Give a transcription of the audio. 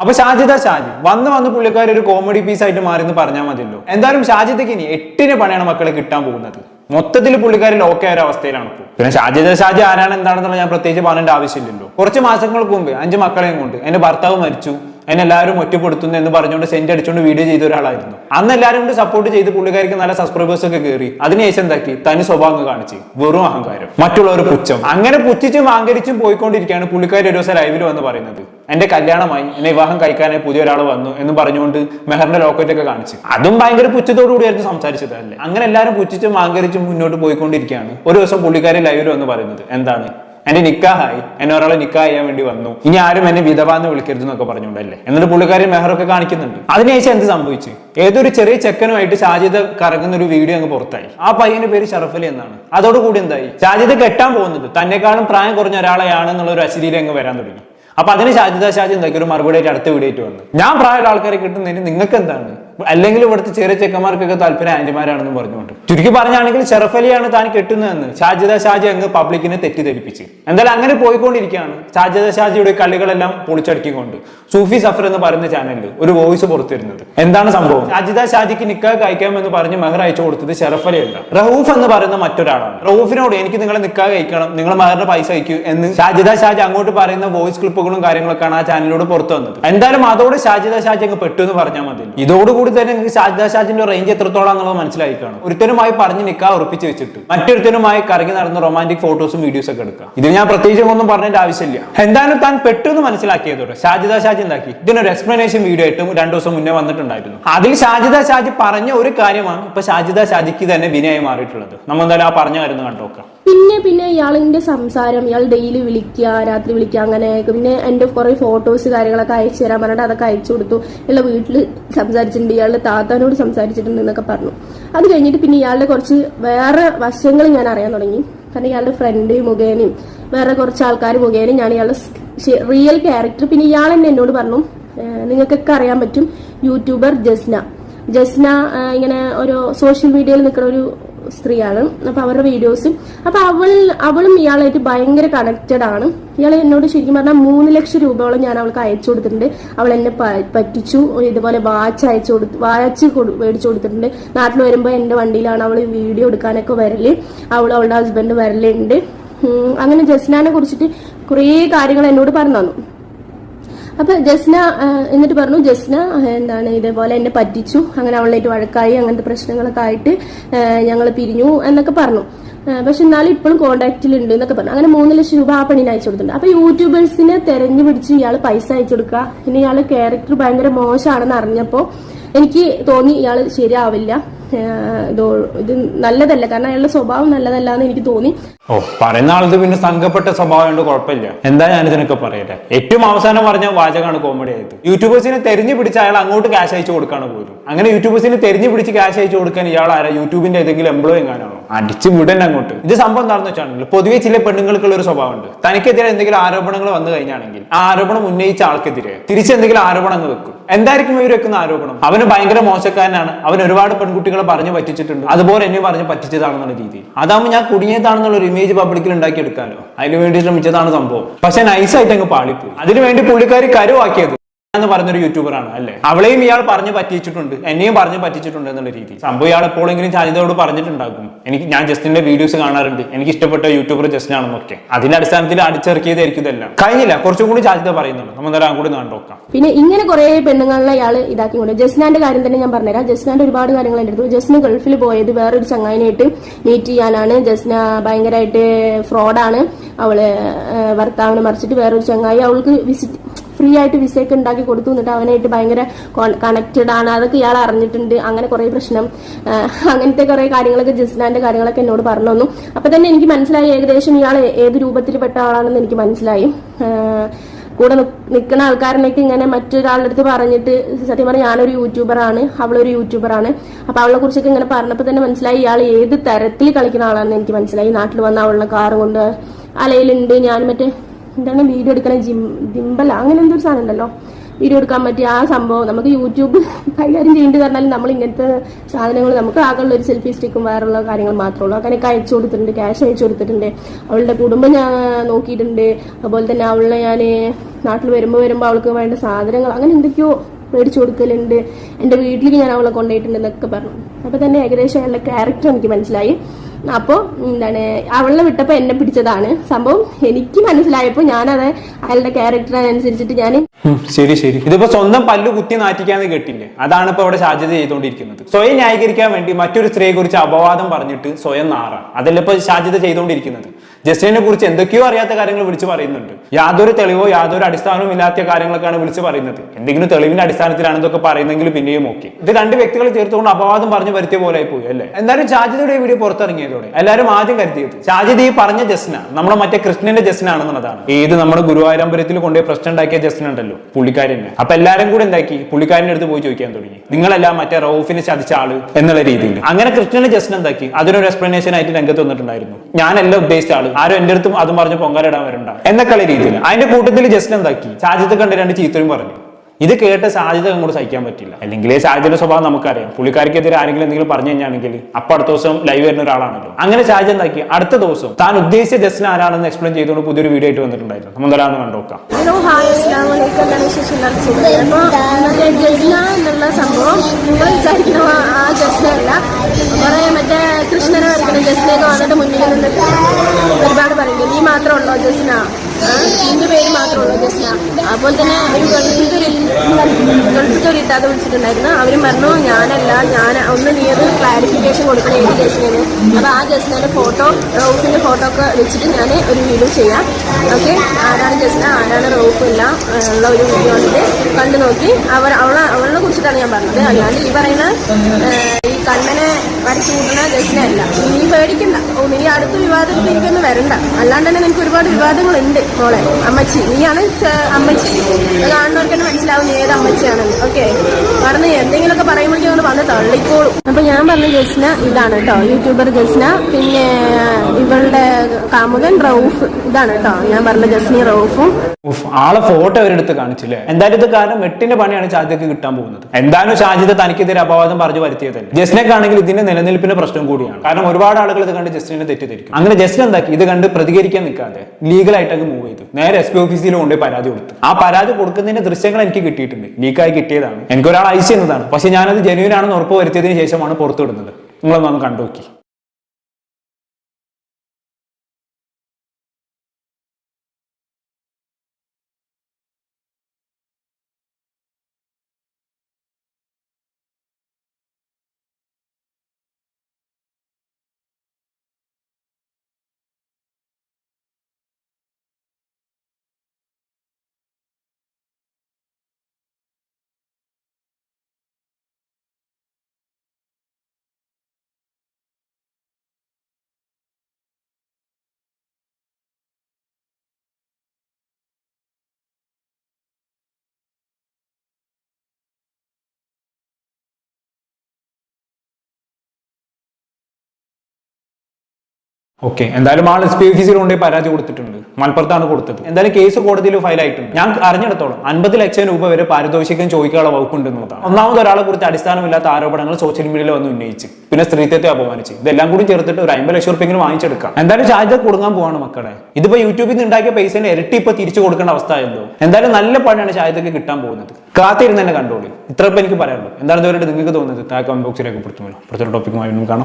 അപ്പൊ ഷാജിദ ഷാജി വന്ന് വന്ന് പുള്ളിക്കാർ ഒരു കോമഡി പീസ് ആയിട്ട് മാറി എന്ന് പറഞ്ഞാൽ മതിയല്ലോ. എന്തായാലും ഷാജിദക്ക് ഇനി എട്ടിന് പണിയാണ് മക്കളെ കിട്ടാൻ പോകുന്നത്. മൊത്തത്തിൽ പുള്ളിക്കാർ ലോക്കായ ഒരു അവസ്ഥയിലാണ് ഇപ്പോൾ. പിന്നെ ഷാജിദ ഷാജി ആരാണ് എന്താണെന്നുള്ള ഞാൻ പ്രത്യേകിച്ച് പറയേണ്ട ആവശ്യമില്ലല്ലോ. കുറച്ച് മാസങ്ങൾക്ക് മുമ്പ് അഞ്ച് മക്കളെയും കൊണ്ട് എന്റെ ഭർത്താവ് മരിച്ചു എന്നെ എല്ലാവരും ഒറ്റപ്പെടുത്തുന്നു എന്ന് പറഞ്ഞുകൊണ്ട് സെന്റ് അടിച്ചുകൊണ്ട് വീഡിയോ ചെയ്ത ഒരാളായിരുന്നു. അന്ന് എല്ലാവരും കൊണ്ട് സപ്പോർട്ട് ചെയ്ത് പുള്ളിക്കാർക്ക് നല്ല സബ്സ്ക്രൈബേഴ്സ് ഒക്കെ കയറി അതിനുശേഷം എന്താക്കി? തനി സ്വഭാവം കാണിച്ച്. വെറും അഹങ്കാരം. മറ്റുള്ളവർ പുച്ഛം. അങ്ങനെ പുച്ഛിച്ചും അഹങ്കരിച്ചും പോയിക്കൊണ്ടിരിക്കുകയാണ് പുള്ളിക്കാർ ഒരു ദിവസം ലൈവിൽ വന്ന് പറയുന്നത്. എന്റെ കല്യാണമായി എന്നെ വിവാഹം കഴിക്കാനായി പുതിയ ഒരാൾ വന്നു എന്ന് പറഞ്ഞുകൊണ്ട് മെഹറിന്റെ ലോക്കറ്റ് ഒക്കെ കാണിച്ചു. അതും ഭയങ്കര പുച്ഛത്തോടു കൂടിയായിരുന്നു സംസാരിച്ചത് അല്ലേ? അങ്ങനെ എല്ലാവരും പുച്ഛിച്ചും അഹങ്കരിച്ചും മുന്നോട്ട് പോയിക്കൊണ്ടിരിക്കുകയാണ്. ഒരു ദിവസം പുള്ളിക്കാരി ലൈവിൽ വന്ന് പറയുന്നത് എന്താണ്? എന്റെ നിക്കാഹായി എന്നെ ഒരാളെ നിക്കാഹ് ചെയ്യാൻ വേണ്ടി വന്നു. ഇനി ആരും എന്നെ വിധവ എന്ന് വിളിക്കരുത് എന്നൊക്കെ പറഞ്ഞുകൊണ്ടല്ലേ എന്നിട്ട് പുള്ളിക്കാരി മെഹറൊക്കെ കാണിക്കുന്നുണ്ട്. അതിനുശേഷം എന്ത് സംഭവിച്ചു? ഏതൊരു ചെറിയ ചെക്കനുമായിട്ട് ഷാജിദ് കറങ്ങുന്ന ഒരു വീഡിയോ അങ്ങ് പുറത്തായി. ആ പയ്യന്റെ പേര് ഷറഫലി എന്നാണ്. അതോടുകൂടി എന്തായി? ഷാജിദ് കെട്ടാൻ പോകുന്നത് തന്നെക്കാളും പ്രായം കുറഞ്ഞ ഒരാളെയാണ് എന്നുള്ള ഒരു അശ്ലീലം അങ്ങ് വരാൻ തുടങ്ങി. അപ്പൊ അതിന് ഷാജിദ ഷാജി എന്താക്കി ഒരു മറുപടി ആയിട്ട് അടുത്ത വീഡിയോ ആയിട്ട് വന്നു? ഞാൻ പ്രായമുള്ള ആൾക്കാരെ കിട്ടുന്നതിന് നിങ്ങൾക്ക് എന്താണ് അല്ലെങ്കിൽ ഇവിടുത്തെ ചെറിയ ചെക്കന്മാർക്കൊക്കെ താല്പര്യം ആന്റിമാരാണെന്ന് പറഞ്ഞുകൊണ്ട്. ചുരുക്കി പറഞ്ഞാണെങ്കിൽ ചെറുഫലിയാണ് താൻ കെട്ടുന്നതെന്ന് ഷാജിദ ഷാജി അങ്ങ് പബ്ലിക്കിനെ തെറ്റിദ്ധരിപ്പിച്ച്. എന്തായാലും അങ്ങനെ പോയിക്കൊണ്ടിരിക്കുകയാണ്. ഷാജിദ ഷാജിയുടെ കളികളെല്ലാം പൊളിച്ചടുക്കിക്കൊണ്ട് സൂഫി സഫർ എന്ന് പറയുന്ന ചാനലിൽ ഒരു വോയിസ് പുറത്തിരുന്നത്. എന്താണ് സംഭവം? ഷാജിദ ഷാജിക്ക് നിക്കാഹ് കഴിക്കാമെന്ന് പറഞ്ഞ് മെഹർ അയച്ചു കൊടുത്തത് ഷെറഫലിയല്ല റഹൂഫ് എന്ന് പറയുന്ന മറ്റൊരാളാണ്. റഹൂഫിനോട് എനിക്ക് നിങ്ങളെ നിക്കാഹ് കഴിക്കണം നിങ്ങൾ മെഹറിന്റെ പൈസ അയക്കൂ എന്ന് ഷാജിദ ഷാജി അങ്ങോട്ട് പറയുന്ന വോയിസ് ക്ലിപ്പുകളും കാര്യങ്ങളൊക്കെയാണ് ആ ചാനലിലൂടെ പുറത്തു വന്നത്. എന്തായാലും അതോടെ ഷാജിദ ഷാജി അങ്ങ് പെട്ടു എന്ന് പറഞ്ഞാൽ മതി. ഇതോടുകൂടി തന്നെ നിങ്ങൾക്ക് ഷാജിന്റെ റേഞ്ച് എത്രത്തോളം എന്നുള്ളത് മനസ്സിലായി കാണും ഒരുത്തനുമായി പറഞ്ഞ് നിൽക്കാൻ ഉറപ്പിച്ച് വെച്ചിട്ട്. മറ്റൊരുത്തനുമായി കറങ്ങി നടന്ന റൊമാന്റിക് ഫോട്ടോസും വീഡിയോസ് ഒക്കെ എടുക്കുക ഇതിൽ ഞാൻ പ്രത്യേകിച്ച് ഒന്നും പറഞ്ഞതിന്റെ ആവശ്യമില്ല. എന്തായാലും താൻ പെട്ടെന്ന് മനസ്സിലാക്കിയതോടെ ഷാജിദ ഷാജി എന്താക്കി? ഇതിനൊരു എക്സ്പ്ലനേഷൻ വീഡിയോ ആയിട്ടും രണ്ടു ദിവസം മുന്നേ വന്നിട്ടുണ്ടായിരുന്നു. അതിൽ ഷാജിദ ഷാജി പറഞ്ഞ ഒരു കാര്യമാണ് ഇപ്പൊ ഷാജിദ ഷാജിക്ക് തന്നെ വിനയായി മാറിയിട്ടുള്ളത്. നമ്മൾ എന്തായാലും ആ പറഞ്ഞ കാര്യം കണ്ടു കണ്ടുനോക്കാം. പിന്നെ പിന്നെ ഇയാളിന്റെ സംസാരം ഇയാൾ ഡെയിലി വിളിക്കുക രാത്രി വിളിക്കുക അങ്ങനെ പിന്നെ എന്റെ കുറെ ഫോട്ടോസ് കാര്യങ്ങളൊക്കെ അയച്ചു തരാൻ പറഞ്ഞിട്ട് അതൊക്കെ അയച്ചു കൊടുത്തു. ഇയാളെ വീട്ടിൽ സംസാരിച്ചിട്ടുണ്ട് ഇയാളുടെ താത്താനോട് സംസാരിച്ചിട്ടുണ്ട് എന്നൊക്കെ പറഞ്ഞു. അത് കഴിഞ്ഞിട്ട് പിന്നെ ഇയാളുടെ കുറച്ച് വേറെ വശങ്ങൾ ഞാൻ അറിയാൻ തുടങ്ങി. കാരണം ഇയാളുടെ ഫ്രണ്ട് മുഖേനയും വേറെ കുറച്ച് ആൾക്കാർ മുഖേനയും ഞാൻ ഇയാളുടെ റിയൽ ക്യാരക്ടർ പിന്നെ ഇയാൾ തന്നെ എന്നോട് പറഞ്ഞു നിങ്ങൾക്കൊക്കെ അറിയാൻ പറ്റും യൂട്യൂബർ ജസ്ന. ജസ്ന ഇങ്ങനെ ഒരു സോഷ്യൽ മീഡിയയിൽ നിൽക്കുന്ന ഒരു സ്ത്രീയാണ്. അപ്പൊ അവരുടെ വീഡിയോസ്. അപ്പൊ അവൾ അവളും ഇയാളായിട്ട് ഭയങ്കര കണക്റ്റഡ് ആണ്. ഇയാൾ എന്നോട് ശരിക്കും പറഞ്ഞാൽ മൂന്ന് ലക്ഷം രൂപയോളം ഞാൻ അവൾക്ക് അയച്ചു കൊടുത്തിട്ടുണ്ട്. അവൾ എന്നെ പറ്റിച്ചു. ഇതുപോലെ വാച്ച് അയച്ചു കൊടുത്തു വാച്ച് മേടിച്ചു കൊടുത്തിട്ടുണ്ട്. നാട്ടിൽ വരുമ്പോൾ എന്റെ വണ്ടിയിലാണ് അവൾ വീഡിയോ എടുക്കാനൊക്കെ വരൽ. അവൾ അവളുടെ ഹസ്ബൻഡ് വരലുണ്ട്. അങ്ങനെ ജസ്നാനെ കുറിച്ചിട്ട് കുറേ കാര്യങ്ങൾ എന്നോട് പറഞ്ഞു തന്നു. അപ്പൊ ജസ്ന എന്നിട്ട് പറഞ്ഞു ജസ്ന എന്താണ് ഇതേപോലെ എന്നെ പറ്റിച്ചു അങ്ങനെ അവളായിട്ട് വഴക്കായി അങ്ങനത്തെ പ്രശ്നങ്ങളൊക്കെ ആയിട്ട് ഞങ്ങൾ പിരിഞ്ഞു എന്നൊക്കെ പറഞ്ഞു. പക്ഷെ എന്നാലും ഇപ്പോഴും കോണ്ടാക്റ്റിലുണ്ട് എന്നൊക്കെ പറഞ്ഞു. അങ്ങനെ മൂന്ന് ലക്ഷം രൂപ ആ പെണ്ണിന് അയച്ചു കൊടുത്തിട്ടുണ്ട്. അപ്പൊ യൂട്യൂബേഴ്സിനെ തെരഞ്ഞു പിടിച്ച് ഇയാൾ പൈസ അയച്ചു കൊടുക്കുക. പിന്നെ ഇയാൾ ക്യാരക്ടർ ഭയങ്കര മോശമാണെന്ന് അറിഞ്ഞപ്പോ എനിക്ക് തോന്നി ഇയാൾ ശരിയാവില്ല. ഇതോ നല്ലതല്ല. കാരണം അയാളുടെ സ്വഭാവം നല്ലതല്ല എന്ന് എനിക്ക് തോന്നി. ഓ പറയുന്ന ആളത് പിന്നെ സംഘപ്പെട്ട സ്വഭാവം കൊണ്ട് കുഴപ്പമില്ല. എന്താ ഞാൻ ഇതിനൊക്കെ പറയട്ടെ? ഏറ്റവും അവസാനം പറഞ്ഞ വാചകമാണ് കോമഡി ആയത്. യൂട്യൂബേഴ്സിനെ തെരഞ്ഞു പിടിച്ച് അയാൾ അങ്ങോട്ട് ക്യാഷ് അയച്ചു കൊടുക്കാണ് പോലും അങ്ങനെ യൂട്യൂബേഴ്സിനെ തെരഞ്ഞു പിടിച്ച് ക്യാഷ് അയച്ചു കൊടുക്കാൻ ഇയാൾ ആരാ? യൂട്യൂബിന്റെ ഏതെങ്കിലും എംപ്ലോയി എങ്ങാനാണോ. അടിച്ച് വിടൻ അങ്ങോട്ട്. ഇത് സംഭവം എന്താണെന്ന് വെച്ചാണെങ്കിൽ പൊതുവെ ചില പെണ്ണുങ്ങൾക്കുള്ള ഒരു സ്വഭാവമുണ്ട്. തനിക്കെതിരെ എന്തെങ്കിലും ആരോപണങ്ങൾ വന്നു കഴിഞ്ഞാണെങ്കിൽ ആ ആരോപണം ഉന്നയിച്ച ആൾക്കെതിരെ തിരിച്ച് എന്തെങ്കിലും ആരോപണങ്ങൾ വെക്കും. എന്തായിരിക്കും ഇവർ വെക്കുന്ന ആരോപണം? അവന് ഭയങ്കര മോശക്കാരനാണ്. അവൻ ഒരുപാട് പെൺകുട്ടികളെ പറഞ്ഞു പറ്റിച്ചിട്ടുണ്ട്. അതുപോലെ എന്നെ പറഞ്ഞ് പറ്റിച്ചതാണെന്നുള്ള രീതിയിൽ. അതാകുമ്പോൾ ഞാൻ കുടുങ്ങിയതാണെന്നുള്ള ഒരു ഇമേജ് പബ്ലിക്കിൽ ഉണ്ടാക്കിയെടുക്കാനോ അതിന് വേണ്ടി ശ്രമിച്ചതാണ് സംഭവം. പക്ഷെ നൈസായിട്ട് അങ്ങ് പാളിപ്പോയി. അതിനുവേണ്ടി പുള്ളിക്കാരി കരുവാക്കിയത്. എന്ന് പറഞ്ഞൊരു യൂട്യൂബറാണ് അല്ലേ? അവളെയും ഇയാൾ പറഞ്ഞു പറ്റിച്ചിട്ടുണ്ട് എന്നെയും പറഞ്ഞു പറ്റിച്ചിട്ടുണ്ട് എന്നുള്ള രീതി. സംഭവം ഇയാൾ എപ്പോഴെങ്കിലും ചാനിതയോട് പറഞ്ഞിട്ടുണ്ടാകും. എനിക്ക് ഞാൻ ജസ്റ്റിന്റെ വീഡിയോസ് കാണാറുണ്ട്. എനിക്ക് ഇഷ്ടപ്പെട്ട യൂട്യൂബർ ജസ്റ്റിൻ ആണെന്നൊക്കെ. അതിന്റെ അടിസ്ഥാനത്തിൽ അടിച്ചിറക്കിയതായിരിക്കും ഇതെല്ലാം. കഴിഞ്ഞില്ല കുറച്ചും കൂടി ചാനിത പറയുന്നുണ്ട് നമ്മൾ എന്തായാലും കൂടി നോക്കാം. പിന്നെ ഇങ്ങനെ കുറെ പെണ്ണുങ്ങളെ ഇയാൾ ഇതാക്കി കൊണ്ട് ജസ്നാന്റെ കാര്യം തന്നെ ഞാൻ പറഞ്ഞുതരാം. ജസ്നാന്റെ ഒരുപാട് കാര്യങ്ങൾ എന്റെ അടുത്ത്. ജസ്ന ഗൾഫിൽ പോയത് വേറൊരു ചങ്ങായിനായിട്ട് മീറ്റ് ചെയ്യാനാണ്. ജസ്ന ഭയങ്കരമായിട്ട് ഫ്രോഡാണ് അവൾ ഭർത്താവിനെ മറിച്ചിട്ട് വേറൊരു ചങ്ങായി. അവൾക്ക് വിസിറ്റ് ഫ്രീ ആയിട്ട് വിസയൊക്കെ ഉണ്ടാക്കി കൊടുത്തു. എന്നിട്ട് അവനായിട്ട് ഭയങ്കര കണക്റ്റഡ് ആണ്. അതൊക്കെ ഇയാൾ അറിഞ്ഞിട്ടുണ്ട്. അങ്ങനെ കുറെ പ്രശ്നം അങ്ങനത്തെ കുറെ കാര്യങ്ങളൊക്കെ ജസ്നാന്റെ കാര്യങ്ങളൊക്കെ എന്നോട് പറഞ്ഞു തന്നു. അപ്പൊ തന്നെ എനിക്ക് മനസ്സിലായി ഏകദേശം ഇയാൾ ഏത് രൂപത്തിൽപ്പെട്ട ആളാണെന്ന് എനിക്ക് മനസ്സിലായി. കൂടെ നിൽക്കുന്ന ആൾക്കാരിലേക്ക് ഇങ്ങനെ മറ്റൊരാളുടെ അടുത്ത് പറഞ്ഞിട്ട് സത്യം പറഞ്ഞാൽ ഞാനൊരു യൂട്യൂബറാണ് അവളൊരു യൂട്യൂബറാണ് അപ്പൊ അവളെ കുറിച്ചൊക്കെ ഇങ്ങനെ പറഞ്ഞപ്പോൾ തന്നെ മനസ്സിലായി ഇയാൾ ഏത് തരത്തിൽ കളിക്കുന്ന ആളാണെന്ന് എനിക്ക് മനസ്സിലായി. നാട്ടിൽ വന്ന അവളുടെ കാറ് കൊണ്ട് അലയിലുണ്ട്. ഞാൻ മറ്റേ എന്താണ് വീഡിയോ എടുക്കണ? ജിം ജിമ്പല. അങ്ങനെ എന്തൊരു സാധനം ഉണ്ടല്ലോ. വീഡിയോ എടുക്കാൻ പറ്റിയ ആ സംഭവം. നമുക്ക് യൂട്യൂബ് കൈകാര്യം ചെയ്യേണ്ടി പറഞ്ഞാൽ നമ്മൾ ഇങ്ങനത്തെ സാധനങ്ങൾ നമുക്ക് ആകെയുള്ള ഒരു സെൽഫി സ്റ്റിക്കും വേറുള്ള കാര്യങ്ങൾ മാത്രമേ ഉള്ളൂ. അങ്ങനെയൊക്കെ അയച്ചു കൊടുത്തിട്ടുണ്ട് ക്യാഷ് അയച്ചു കൊടുത്തിട്ടുണ്ട്. അവളുടെ കുടുംബം ഞാൻ നോക്കിയിട്ടുണ്ട്. അതുപോലെ തന്നെ അവളെ ഞാൻ നാട്ടിൽ വരുമ്പോൾ വരുമ്പോൾ അവൾക്ക് വേണ്ട സാധനങ്ങൾ അങ്ങനെ എന്തൊക്കെയോ മേടിച്ചു കൊടുക്കലുണ്ട്. എന്റെ വീട്ടിലേക്ക് ഞാൻ അവളെ കൊണ്ടുപോയിട്ടുണ്ട് എന്നൊക്കെ പറഞ്ഞു. അപ്പോൾ തന്നെ ഏകദേശം അയാളുടെ ക്യാരക്ടർ എനിക്ക് മനസ്സിലായി. അപ്പോൾ എന്താണ് അവളെ വിട്ടപ്പോൾ എന്നെ പിടിച്ചതാണ്. സംഭവം എനിക്ക് മനസ്സിലായപ്പോൾ ഞാനത് അയാളുടെ ക്യാരക്ടറിനനുസരിച്ചിട്ട് ഞാൻ ശരി ശരി. ഇതിപ്പോ സ്വന്തം പല്ലു കുത്തി നാറ്റിക്കാന്ന് കേട്ടില്ലേ? അതാണ് ഇപ്പൊ അവിടെ സാധ്യത ചെയ്തുകൊണ്ടിരിക്കുന്നത്. സ്വയം ന്യായീകരിക്കാൻ വേണ്ടി മറ്റൊരു സ്ത്രീയെ കുറിച്ച് അപവാദം പറഞ്ഞിട്ട് സ്വയം നാറാം. അതല്ല ഇപ്പൊ സാധ്യത ചെയ്തുകൊണ്ടിരിക്കുന്നത്? ജസ്റ്റിനെ കുറിച്ച് എന്തൊക്കെയോ അറിയാത്ത കാര്യങ്ങൾ വിളിച്ചു പറയുന്നുണ്ട്. യാതൊരു തെളിവോ യാതൊരു അടിസ്ഥാനവും ഇല്ലാത്ത കാര്യങ്ങളൊക്കെയാണ് വിളിച്ചു പറയുന്നത്. എന്തെങ്കിലും തെളിവിന്റെ അടിസ്ഥാനത്തിലാണ് ഇതൊക്കെ പറയുന്നെങ്കിൽ പിന്നെയും ഓക്കെ ഇത് രണ്ട് വ്യക്തികൾ ചേർത്തുകൊണ്ട് അപവാദം പറഞ്ഞു വരുത്തിയ പോലെ പോയി അല്ലേ? എന്തായാലും ഷാജിദയുടെ ഈ വീഡിയോ പുറത്തിറങ്ങിയതോടെ. എല്ലാവരും ആദ്യം കരുതിയത് ഷാജിദ് ഈ പറഞ്ഞ ജസ്ന നമ്മുടെ മറ്റേ കൃഷ്ണന്റെ ജസ്ന ആണെന്നുള്ളതാണ് ഏത് നമ്മുടെ ഗുരുവായൂരമ്പലത്തിൽ കൊണ്ടുപോയി പ്രശ്നം ഉണ്ടാക്കിയ ജസ്ന ഉണ്ടല്ലോ പുള്ളിക്കാരനെ. അപ്പൊ എല്ലാരും കൂടെ എന്താക്കി? പുള്ളിക്കാരന്റെ അടുത്ത് പോയി ചോദിക്കാൻ തുടങ്ങി. നിങ്ങളെല്ലാം മറ്റേ റൌഫിനെ ചതിച്ച ആൾ എന്നുള്ള രീതിയിൽ. അങ്ങനെ കൃഷ്ണന്റെ ജസ്ന എന്താക്കി അതിനൊരു എക്സ്പ്ലനേഷൻ ആയിട്ട് രംഗത്ത് വന്നിട്ടുണ്ടായിരുന്നു. ഞാനല്ല ഉദ്ദേശിച്ച ആൾ. ആരും എന്റെ അടുത്തും അതും പറഞ്ഞ് പൊങ്കാലിടാൻ വരണ്ട എന്നൊക്കെ രീതിയിൽ അതിന്റെ കൂട്ടത്തിൽ ജസ്റ്റ് എന്താക്കി? ഷാജിത്ത് കണ്ട് രണ്ട് ചീത്തയും പറഞ്ഞു. ഇത് കേട്ട് സാധ്യത അങ്ങോട്ട് സഹിക്കാൻ പറ്റില്ല. അല്ലെങ്കിൽ സാധ്യതയുടെ സ്വഭാവം നമുക്കറിയാം. പുള്ളിക്കാർക്കെതിരെ ആരെങ്കിലും എന്തെങ്കിലും പറഞ്ഞു കഴിഞ്ഞാണെങ്കിൽ അപ്പൊ അടുത്ത ദിവസം ലൈവ് വരുന്ന ഒരാളാണല്ലോ. അങ്ങനെ സാഹചര്യം എന്താക്കി? അടുത്ത ദിവസം താൻ ഉദ്ദേശിച്ച ജസ്റ്റിന് ആരാണെന്ന് എക്സ്പ്ലെയിൻ ചെയ്തുകൊണ്ട് പുതിയൊരു വീഡിയോ ആയിട്ട് വന്നിട്ടുണ്ടായിരുന്നു. നമ്മൾ ജസ്ന എന്നുള്ള സംഭവം നിങ്ങൾ വിചാരിക്കുന്ന ആ- ആ ജസ്ന അല്ല. കുറേ മറ്റേ കൃഷ്ണനെ വരയ്ക്കുന്ന ജസ്നയൊക്കെ വന്നിട്ട് മുന്നിൽ നിന്നിട്ട് ഒരുപാട് പറയുന്നു നീ മാത്രമുള്ളോ ജസ്ന നിന്റെ പേര് മാത്രമുള്ളോ ജസ്ന അതുപോലെ തന്നെ ഒരു ഗൾഫിൽ ഒരു ഇത്താതെ വിളിച്ചിട്ടുണ്ടായിരുന്നു. അവരും പറഞ്ഞു ഞാനല്ല ഞാൻ ഒന്ന് നീ ഒരു ക്ലാരിഫിക്കേഷൻ കൊടുക്കണം ഏത് ജസ്നേന് അപ്പോൾ ആ ജസ്നയുടെ ഫോട്ടോ റൗഫിന്റെ ഫോട്ടോ ഒക്കെ വെച്ചിട്ട് ഞാൻ ഒരു വീഡിയോ ചെയ്യാം. ഓക്കെ ആരാണ് ജസ്ന ആരാണ് റൗഫ്? ഇല്ല ഉള്ള ഒരു വീഡിയോ വന്നിട്ട് കണ്ടു നോക്കി. അവർ അവളെ അവളെ കുറിച്ചിട്ടാണ് ഞാൻ പറഞ്ഞത്. അല്ലാണ്ട് ഈ പറയുന്ന കണ്ണനെ വരച്ചു കൂട്ടുന്ന ജസ്ന അല്ല. നീ പേടിക്കണ്ട. ഓ നീ അടുത്ത വിവാദത്തിലേക്കൊന്നും വരണ്ട. അല്ലാണ്ട് തന്നെ നിനക്ക് ഒരുപാട് വിവാദങ്ങളുണ്ട് മോളെ അമ്മച്ചി. നീയാണ് അമ്മച്ചി. കാണുന്നവർക്ക് തന്നെ മനസ്സിലാവും ഏത് അമ്മച്ചിയാണെന്ന്. ഓക്കെ. പറഞ്ഞ് എന്തെങ്കിലുമൊക്കെ പറയുമ്പോഴേക്കും അങ്ങോട്ട് വന്ന് തള്ളിക്കോളും. അപ്പൊ ഞാൻ പറഞ്ഞ ജസ്ന ഇതാണ് കേട്ടോ യൂട്യൂബർ ജസ്ന പിന്നെ ഇവളുടെ കാമുകൻ റൌഫ് ഇതാണ് കേട്ടോ ഞാൻ പറഞ്ഞ ജസ്നി റൌഫും. ആളെ ഫോട്ടോ അവരെടുത്ത് കാണിച്ചില്ലേ? എന്തായാലും ഇത് കാരണം എട്ടിന്റെ പണിയാണ് ഷാജിക്ക് കിട്ടാൻ പോകുന്നത്. എന്തായാലും ഷാജിദ് തനിക്കെതിരെ അപവാദം പറഞ്ഞു വരുത്തിയതല്ല? ജസ്റ്റിനെക്കാണെങ്കിൽ ഇതിന്റെ നിലനിൽപ്പിന്റെ പ്രശ്നം കൂടിയാണ്. കാരണം ഒരുപാട് ആളുകൾ ഇത് കണ്ട് ജസ്റ്റിനെ തെറ്റിദ്ധരിക്കും. അങ്ങനെ ജസ്റ്റിൻ എന്താക്കി? ഇത് കണ്ട് പ്രതികരിക്കാൻ നിൽക്കാതെ ലീഗലായിട്ടൊക്കെ മൂവ് ചെയ്തു. നേരെ എസ് പി ഓഫീസിൽ കൊണ്ട് പരാതി കൊടുത്തു. ആ പരാതി കൊടുക്കുന്നതിന്റെ ദൃശ്യങ്ങൾ എനിക്ക് കിട്ടിയിട്ടുണ്ട്. ലീക്കായി കിട്ടിയതാണ്. എനിക്ക് ഒരാൾ അയച്ചു തന്നതാണ് പക്ഷെ ഞാനത് ജനുവിനാണെന്ന് ഉറപ്പ് വരുത്തിയതിനു ശേഷമാണ് പുറത്തുവിടുന്നത്. നിങ്ങളൊന്നും കണ്ടു നോക്കി. ഓക്കെ എന്തായാലും ആൾ എസ് പി ഓഫീസിൽ കൊണ്ടുപോയി പരാതി കൊടുത്തിട്ടുണ്ട്. മലപ്പുറത്താണ് കൊടുത്തത്. എന്തായാലും കേസ് കോടതിയിൽ ഫയൽ ആയിട്ടുണ്ട്. ഞാൻ അറിഞ്ഞിടത്തോളം അൻപത് ലക്ഷം രൂപ വരെ പാരിതോഷികം ചോദിക്കാനുള്ള വകുപ്പുണ്ട് എന്നുള്ളതാണ്. ഒന്നാമത് ഒരാളെ കുറിച്ച് അടിസ്ഥാനമില്ലാത്ത ആരോപണങ്ങൾ സോഷ്യൽ മീഡിയയിൽ വന്ന് ഉന്നയിച്ച് പിന്നെ സ്ത്രീത്വത്തെ അപമാനിച്ച്. ഇതെല്ലാം കൂടി ചേർത്തിട്ട് ഒരു അമ്പത് ലക്ഷം റുപ്യെങ്കിലും വാങ്ങിച്ചെടുക്കാം. എന്തായാലും ചാർജ് കൊടുക്കാൻ പോവാണ് മക്കളെ. ഇതിപ്പോ യൂട്യൂബിൽ നിന്ന് ഉണ്ടാക്കിയ പൈസേനെ ഇരട്ടി ഇപ്പൊ തിരിച്ചു കൊടുക്കേണ്ട അവസ്ഥ ആയല്ലോ. എന്തായാലും നല്ല പണിയാണ് ചായതൊക്കെ കിട്ടാൻ പോകുന്നത്. കാത്തിരുന്ന് തന്നെ കണ്ടോളൂ. ഇത്ര എനിക്ക് പറയാനുള്ളൂ. എന്താണ് ഇതുവരെ നിങ്ങൾക്ക് തോന്നുന്നത് താഴെ കമന്റ് ബോക്സിലേക്ക് പുറത്തുമല്ലോ പുറത്തൊരു ടോപ്പിക്കുമായി കാണാം.